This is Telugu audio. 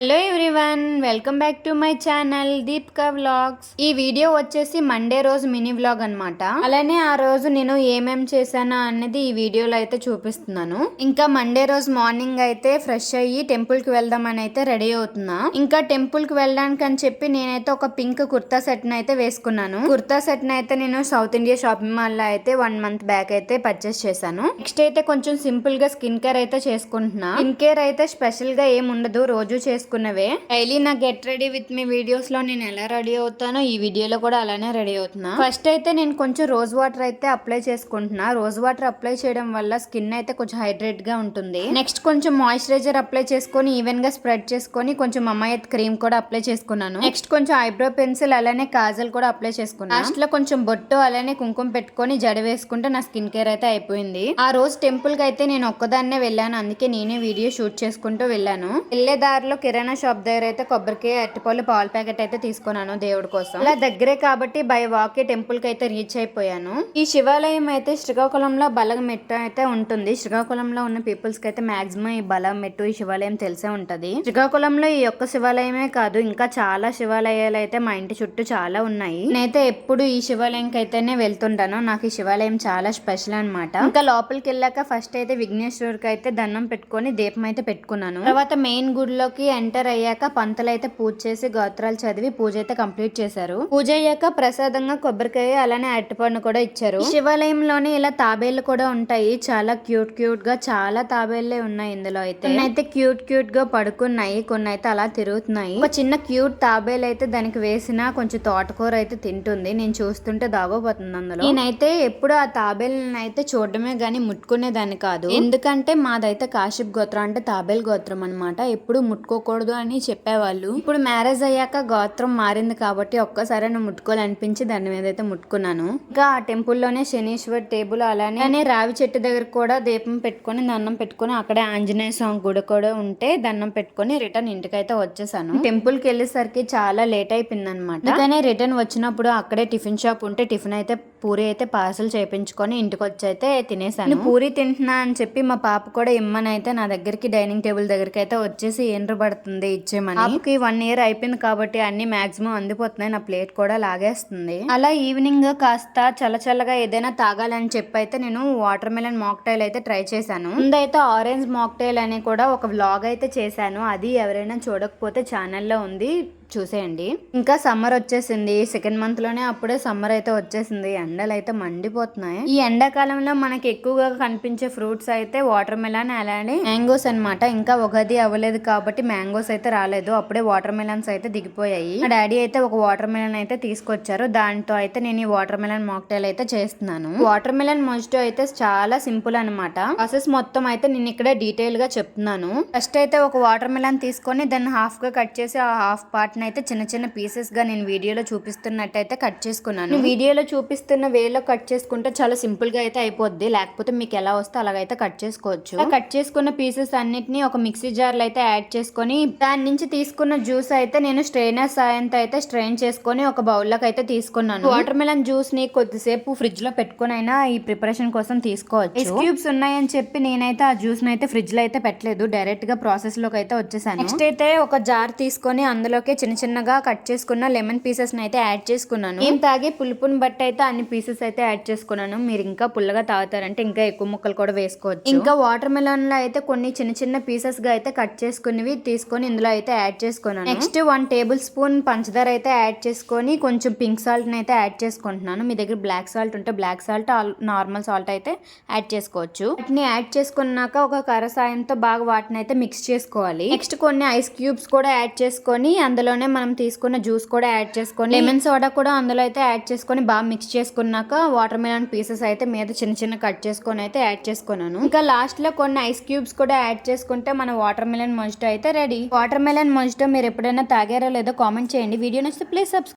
Hello everyone welcome back to my channel Deepika vlogs ఈ వీడియో వచ్చేసి మండే రోజు మినీ వ్లాగ్ అన్నమాట. అలానే ఆ రోజు నేను ఏమేం చేశానా అనేది ఈ వీడియోలో అయితే చూపిస్తున్నాను. ఇంకా మండే రోజు మార్నింగ్ అయితే ఫ్రెష్ అయ్యి టెంపుల్కి వెళ్దామని అయితే రెడీ అవుతున్నా. ఇంకా టెంపుల్కి వెళ్ళడానికి అని చెప్పి నేనైతే ఒక పింక్ కుర్తా సెట్ అయితే వేసుకున్నాను. కుర్తా సెట్ అయితే నేను సౌత్ ఇండియా షాపింగ్ మాల్లో అయితే వన్ మంత్ బ్యాక్ అయితే పర్చేస్ చేశాను. నెక్స్ట్ అయితే కొంచెం సింపుల్గా స్కిన్ కేర్ అయితే చేసుకుంటున్నా. స్కిన్ కేర్ అయితే స్పెషల్గా ఏముండదు రోజు రోజు చేసుకున్నవే? డైలీ నా గెట్ రెడీ విత్ మీ వీడియోస్లో నేను ఎలా రెడీ అవుతానో ఈ వీడియోలో కూడా అలానే రెడీ అవుతున్నా. ఫస్ట్ అయితే నేను కొంచెం రోజ్ వాటర్ అయితే అప్లై చేసుకుంటున్నా. రోజ్ వాటర్ అప్లై చేయడం వల్ల స్కిన్ అయితే కొంచెం హైడ్రేట్గా ఉంటుంది. నెక్స్ట్ కొంచెం మాయిశ్చరైజర్ అప్లై చేసుకొని ఈవెన్గా స్ప్రెడ్ చేసుకొని కొంచెం అమ్మాయి క్రీమ్ కూడా అప్లై చేసుకున్నాను. నెక్స్ట్ కొంచెం ఐబ్రో పెన్సిల్ అలానే కాజల్ కూడా అప్లై చేసుకున్నాను లాస్ట్లో కొంచెం బొట్టు అలానే కుంకుమ పెట్టుకొని జడ వేసుకుంటే నా స్కిన్ కేర్ అయితే అయిపోయింది. ఆ రోజు టెంపుల్కి అయితే నేను ఒక్కదాన్నే వెళ్ళాను. అందుకే నేనే వీడియో షూట్ చేసుకుంటూ వెళ్ళాను. వెళ్ళే దారిలో కిరాణా కిరాణా షాప్ దగ్గర అయితే కొబ్బరికాయ అరటిపళ్ళు పాల ప్యాకెట్ అయితే తీసుకున్నాను దేవుడి కోసం. అలా దగ్గరే కాబట్టి బై వాక్ టెంపుల్కి అయితే రీచ్ అయిపోయాను. ఈ శివాలయం అయితే శ్రీకాకుళంలో బలం మెట్టు అయితే ఉంటుంది. శ్రీకాకుళంలో ఉన్న పీపుల్స్కి అయితే మాక్సిమం ఈ బలం మెట్టు ఈ శివాలయం తెలిసే ఉంటది. శ్రీకాకుళంలో ఈ యొక్క శివాలయమే కాదు ఇంకా చాలా శివాలయాలు అయితే మా ఇంటి చుట్టూ చాలా ఉన్నాయి. నేనైతే ఎప్పుడు ఈ శివాలయంకి అయితేనే వెళ్తుంటాను. నాకు ఈ శివాలయం చాలా స్పెషల్ అన్నమాట. ఇంకా లోపలికి వెళ్ళాక ఫస్ట్ అయితే విఘ్నేశ్వరుడికి అయితే దండం పెట్టుకొని దీపం అయితే పెట్టుకున్నాను. తర్వాత మెయిన్ గుడిలోకి ఎంటర్ అయ్యాక పంతులు అయితే పూజ చేసి గోత్రాలు చదివి పూజ అయితే కంప్లీట్ చేశారు. పూజ అయ్యాక ప్రసాదంగా కొబ్బరికాయ అలానే అరటిపండు కూడా ఇచ్చారు. శివాలయంలోనే ఇలా తాబేళ్ళు కూడా ఉంటాయి. చాలా క్యూట్ క్యూట్గా చాలా తాబేళ్ళే ఉన్నాయి ఇందులో అయితే. కొన్ని అయితే క్యూట్ క్యూట్గా పడుకున్నాయి. కొన్ని అయితే అలా తిరుగుతున్నాయి. ఒక చిన్న క్యూట్ తాబేలు అయితే దానికి వేసిన కొంచెం తోటకూర అయితే తింటుంది. నేను చూస్తుంటే దాగోపోతుంది అందులో. నేనైతే ఎప్పుడు ఆ తాబేళ్ళని అయితే చూడడమే గానీ ముట్టుకునేదాన్ని కాదు. ఎందుకంటే మాదైతే కాశీప్ గోత్రం అంటే తాబేల్ గోత్రం అన్నమాట. ఎప్పుడు ముట్టుకోకూడదు అని చెప్పేవాళ్ళు. ఇప్పుడు మ్యారేజ్ అయ్యాక గోత్రం మారింది కాబట్టి ఒక్కసారి నువ్వు ముట్టుకోవాలనిపించి దాని మీద అయితే ముట్టుకున్నాను. ఇంకా ఆ టెంపుల్లోనే శనీశ్వర్ టేబుల్ అలానే రావి చెట్టు దగ్గర కూడా దీపం పెట్టుకొని దండం పెట్టుకొని అక్కడే ఆంజనేయ స్వామి గుడి కూడా ఉంటే దండం పెట్టుకొని రిటర్న్ ఇంటికైతే వచ్చేసాను. టెంపుల్కి వెళ్ళేసరికి చాలా లేట్ అయిపోయింది అనమాట కానీ రిటర్న్ వచ్చినప్పుడు అక్కడే టిఫిన్ షాప్ ఉంటే టిఫిన్ అయితే పూరి అయితే పార్సల్ చేయించుకొని ఇంటికి వచ్చి అయితే తినేసాను పూరి తింటున్నా అని చెప్పి మా పాప కూడా ఇమ్మని అయితే నా దగ్గరికి డైనింగ్ టేబుల్ దగ్గరికి అయితే వచ్చేసి ఏండ్రు పడుతుంది ఇచ్చేమని పాపకి వన్ ఇయర్ అయిపోయింది కాబట్టి అన్ని మాక్సిమం అందిపోతున్నాయి నా ప్లేట్ కూడా లాగేస్తుంది. అలా ఈవినింగ్ కాస్త చల్ల చల్లగా ఏదైనా తాగాలని చెప్పి అయితే నేను వాటర్ మెలన్ మాక్టైల్ అయితే ట్రై చేశాను. ముందైతే ఆరెంజ్ మాక్టైల్ అని కూడా ఒక వ్లాగ్ అయితే చేశాను. అది ఎవరైనా చూడకపోతే ఛానల్లో ఉంది. చూసేయండి. ఇంకా సమ్మర్ వచ్చేసింది. సెకండ్ మంత్లోనే అప్పుడే సమ్మర్ అయితే వచ్చేసింది. ఎండలు అయితే మండిపోతున్నాయి. ఈ ఎండాకాలంలో మనకి ఎక్కువగా కనిపించే ఫ్రూట్స్ అయితే వాటర్ మెలాన్ అలానే మ్యాంగోస్ అన్నమాట. ఇంకా ఒకది అవ్వలేదు కాబట్టి మ్యాంగోస్ అయితే రాలేదు. అప్పుడే వాటర్ మెలాన్స్ అయితే దిగిపోయాయి. మా డాడీ అయితే ఒక వాటర్ మెలన్ అయితే తీసుకొచ్చారు. దాంతో అయితే నేను ఈ వాటర్ మెలన్ మాక్టైల్ అయితే చేస్తున్నాను. వాటర్ మెలన్ మొజిటో అయితే చాలా సింపుల్ అనమాట ప్రాసెస్ మొత్తం అయితే నేను ఇక్కడ డీటెయిల్గా చెప్తున్నాను. ఫస్ట్ అయితే ఒక వాటర్ మెలన్ తీసుకొని దాన్ని హాఫ్గా కట్ చేసి ఆ హాఫ్ పార్ట్ అయితే చిన్న చిన్న పీసెస్గా నేను వీడియోలో చూపిస్తున్నట్టయితే కట్ చేసుకున్నాను. నేను వీడియోలో చూపిస్తున్న వేలో కట్ చేసుకుంటే చాలా సింపుల్గా అయితే అయిపోద్ది. లేకపోతే మీకు ఎలా వస్తే అలాగైతే కట్ చేసుకోవచ్చు. కట్ చేసుకున్న పీసెస్ అన్నిటిని ఒక మిక్సీ జార్లో అయితే యాడ్ చేసుకొని దాని నుంచి తీసుకున్న జ్యూస్ అయితే నేను స్ట్రైనర్ సాయంతో అయితే స్ట్రెయిన్ చేసుకొని ఒక బౌల్లోకి అయితే తీసుకున్నాను. వాటర్ మెలన్ జ్యూస్ని కొద్దిసేపు ఫ్రిడ్జ్లో పెట్టుకుని అయినా ఈ ప్రిపరేషన్ కోసం తీసుకోవచ్చు. ఐస్ క్యూబ్స్ ఉన్నాయని చెప్పి నేనైతే ఆ జ్యూస్ని అయితే ఫ్రిడ్జ్లో అయితే పెట్టలేదు. డైరెక్ట్గా ప్రాసెస్లోకి అయితే వచ్చేసాను. నెక్స్ట్ అయితే ఒక జార్ తీసుకొని అందులోకి చిన్న చిన్నగా కట్ చేసుకున్న లెమన్ పీసెస్ అయితే యాడ్ చేసుకున్నాను. నేను తాగే పులుపుని బట్టి అయితే అన్ని పీసెస్ అయితే యాడ్ చేసుకున్నాను. మీరు ఇంకా పుల్లగా తాగుతారంటే ఇంకా ఎక్కువ ముక్కలు కూడా వేసుకోవచ్చు. ఇంకా వాటర్ మెలన్లో అయితే కొన్ని చిన్న చిన్న పీసెస్గా అయితే కట్ చేసుకున్నవి తీసుకొని ఇందులో అయితే యాడ్ చేసుకున్నాను. నెక్స్ట్ వన్ టేబుల్ స్పూన్ పంచదార అయితే యాడ్ చేసుకొని కొంచెం పింక్ సాల్ట్ అయితే యాడ్ చేసుకుంటున్నాను. మీ దగ్గర బ్లాక్ సాల్ట్ ఉంటే బ్లాక్ సాల్ట్ నార్మల్ సాల్ట్ అయితే యాడ్ చేసుకోవచ్చు. వాటిని యాడ్ చేసుకున్నాక ఒక కర్ర సాయంతో బాగా వాటిని అయితే మిక్స్ చేసుకోవాలి. నెక్స్ట్ కొన్ని ఐస్ క్యూబ్స్ కూడా యాడ్ చేసుకొని అందులోనే మనం తీసుకున్న జ్యూస్ కూడా యాడ్ చేసుకొని లెమన్ సోడా కూడా అందులో అయితే యాడ్ చేసుకొని బాగా మిక్స్ చేసుకున్నాక వాటర్ మెలన్ పీసెస్ అయితే మీద చిన్న చిన్న కట్ చేసుకొని అయితే యాడ్ చేసుకున్నాను. ఇంకా లాస్ట్లో కొన్ని ఐస్ క్యూబ్స్ కూడా యాడ్ చేసుకుంటే మన వాటర్ మెలన్ మొజిటో అయితే రెడీ వాటర్ మెలన్ మొజిటో మీరు ఎప్పుడైనా తాగారో లేదో కామెంట్ చేయండి. వీడియో నచ్చితే ప్లీజ్ సబ్స్క్రైబ్